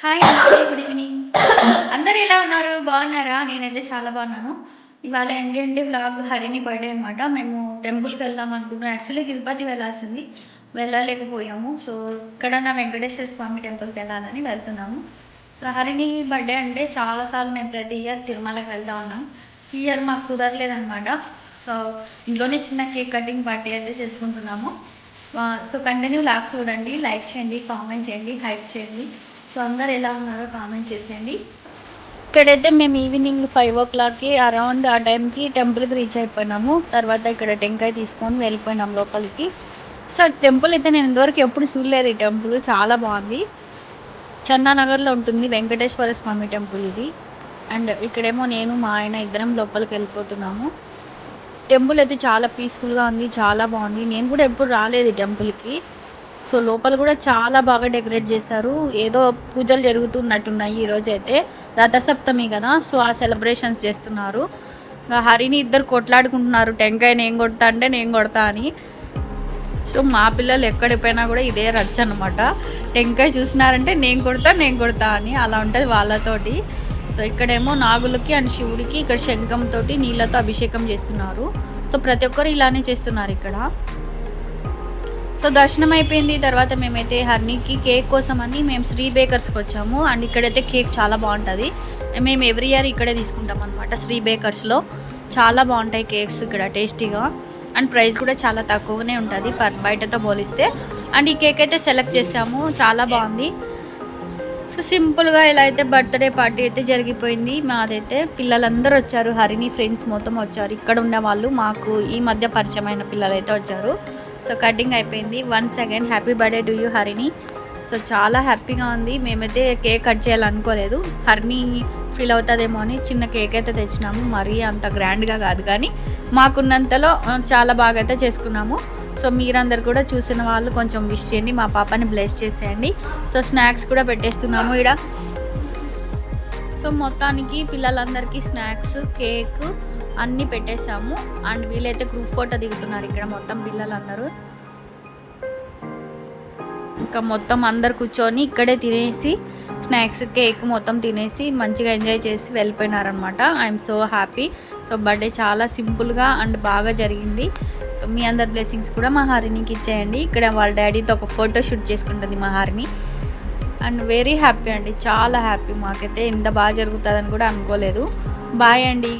Hi good evening అందరు ఎలా ఉన్నారు? బాగున్నారా? నేనైతే చాలా బాగున్నాను. ఇవాళ ఏంటంటే వ్లాగ్ హరిని బర్త్డే అనమాట మేము టెంపుల్కి వెళ్దాం అనుకున్నాం. యాక్చువల్లీ తిరుపతి వెళ్ళాల్సింది. వెళ్ళలేకపోయాము. సో ఇక్కడ నా వెంకటేశ్వర స్వామి టెంపుల్కి వెళ్ళాలని వెళ్తున్నాము. సో హరిని బర్త్డే అంటే చాలాసార్లు మేము ప్రతి ఇయర్ తిరుమలకి వెళ్తా ఉన్నాం. ఈ ఇయర్ మాకు కుదరలేదనమాట సో ఇంట్లోనే చిన్న కేక్ కటింగ్ పార్టీ అయితే చేసుకుంటున్నాము. సో కంటిన్యూ లాక్ చూడండి. లైక్ చేయండి కామెంట్ చేయండి హైప్ చేయండి. సో అందరు ఎలా ఉన్నారో కామెంట్ చేసేయండి. ఇక్కడైతే మేము ఈవినింగ్ ఫైవ్ ఓ క్లాక్కి అరౌండ్ ఆ టైంకి టెంపుల్కి రీచ్ అయిపోయినాము. తర్వాత ఇక్కడ టెంకాయ తీసుకొని వెళ్ళిపోయినాం లోపలికి. సో టెంపుల్ అయితే నేను ఇంతవరకు ఎప్పుడు చూడలేదు ఈ టెంపుల్. చాలా బాగుంది. చందానగర్లో ఉంటుంది వెంకటేశ్వర స్వామి టెంపుల్ ఇది. అండ్ ఇక్కడేమో నేను మా ఆయన ఇద్దరం లోపలికి వెళ్ళిపోతున్నాము. టెంపుల్ అయితే చాలా పీస్ఫుల్గా ఉంది చాలా బాగుంది. నేను కూడా ఎప్పుడు రాలేదు ఈ టెంపుల్కి. సో లోపల కూడా చాలా బాగా డెకరేట్ చేశారు. ఏదో పూజలు జరుగుతున్నట్టున్నాయి ఈరోజు అయితే రథసప్తమి కదా సో ఆ సెలబ్రేషన్స్ చేస్తున్నారు. హరిని ఇద్దరు కొట్లాడుకుంటున్నారు. టెంకాయ నేను కొడతా అంటే నేను కొడతా అని. సో మా పిల్లలు ఎక్కడికి పోయినా కూడా ఇదే రచ్చ అనమాట టెంకాయ చూసినారంటే నేను కొడతా నేను కొడతా అని అలా ఉంటుంది వాళ్ళతోటి. సో ఇక్కడేమో నాగులకి అండ్ శివుడికి ఇక్కడ శంఖంతో నీళ్ళతో అభిషేకం చేస్తున్నారు. సో ప్రతి ఒక్కరు ఇలానే చేస్తున్నారు ఇక్కడ. సో దర్శనం అయిపోయింది తర్వాత మేమైతే హర్నీకి కేక్ కోసం అని మేము శ్రీ బేకర్స్కి వచ్చాము. అండ్ ఇక్కడైతే కేక్ చాలా బాగుంటుంది. మేము ఎవ్రీ ఇయర్ ఇక్కడే తీసుకుంటాం అనమాట శ్రీ బేకర్స్లో. చాలా బాగుంటాయి కేక్స్ ఇక్కడ టేస్టీగా. అండ్ ప్రైస్ కూడా చాలా తక్కువనే ఉంటుంది పర్ బయటతో పోలిస్తే. అండ్ ఈ కేక్ అయితే సెలెక్ట్ చేసాము. చాలా బాగుంది. సో సింపుల్గా ఇలా అయితే బర్త్డే పార్టీ అయితే జరిగిపోయింది. మాదైతే పిల్లలందరూ వచ్చారు. హరిని ఫ్రెండ్స్ మొత్తం వచ్చారు. ఇక్కడ ఉన్న వాళ్ళు మాకు ఈ మధ్య పరిచయమైన పిల్లలైతే వచ్చారు. సో కటింగ్ అయిపోయింది. One second happy birthday to you Harini so చాలా హ్యాపీగా ఉంది. మేమైతే కేక్ కట్ చేయాలనుకోలేదు. హరిని ఫీల్ అవుతుందేమో అని చిన్న కేక్ అయితే తెచ్చినాము. మరీ అంత గ్రాండ్గా కాదు కానీ మాకున్నంతలో చాలా బాగా అయితే చేసుకున్నాము. సో మీరందరు కూడా చూసిన వాళ్ళు కొంచెం విష్ చేయండి. మా పాపని బ్లెస్ చేసేయండి. సో స్నాక్స్ కూడా పెట్టేస్తున్నాము ఇక్కడ సో మొత్తానికి పిల్లలందరికీ స్నాక్స్ కేక్ అన్నీ పెట్టేశాము. అండ్ వీళ్ళైతే గ్రూప్ ఫోటో దిగుతున్నారు ఇక్కడ మొత్తం పిల్లలందరూ. ఇంకా మొత్తం అందరు కూర్చొని ఇక్కడే తినేసి స్నాక్స్ కేక్ మొత్తం తినేసి మంచిగా ఎంజాయ్ చేసి వెళ్ళిపోయినారనమాట I'm so happy so birthday చాలా సింపుల్గా అండ్ బాగా జరిగింది. సో మీ అందరి బ్లెస్సింగ్స్ కూడా మా హారినికి ఇచ్చేయండి. ఇక్కడ వాళ్ళ డాడీతో ఒక ఫోటో షూట్ చేసుకుంటుంది మా హారిని అండ్ వెరీ హ్యాపీ అండి. చాలా హ్యాపీ మాకైతే. ఇంత బాగా జరుగుతుందని కూడా అనుకోలేదు. బాయ్ అండి.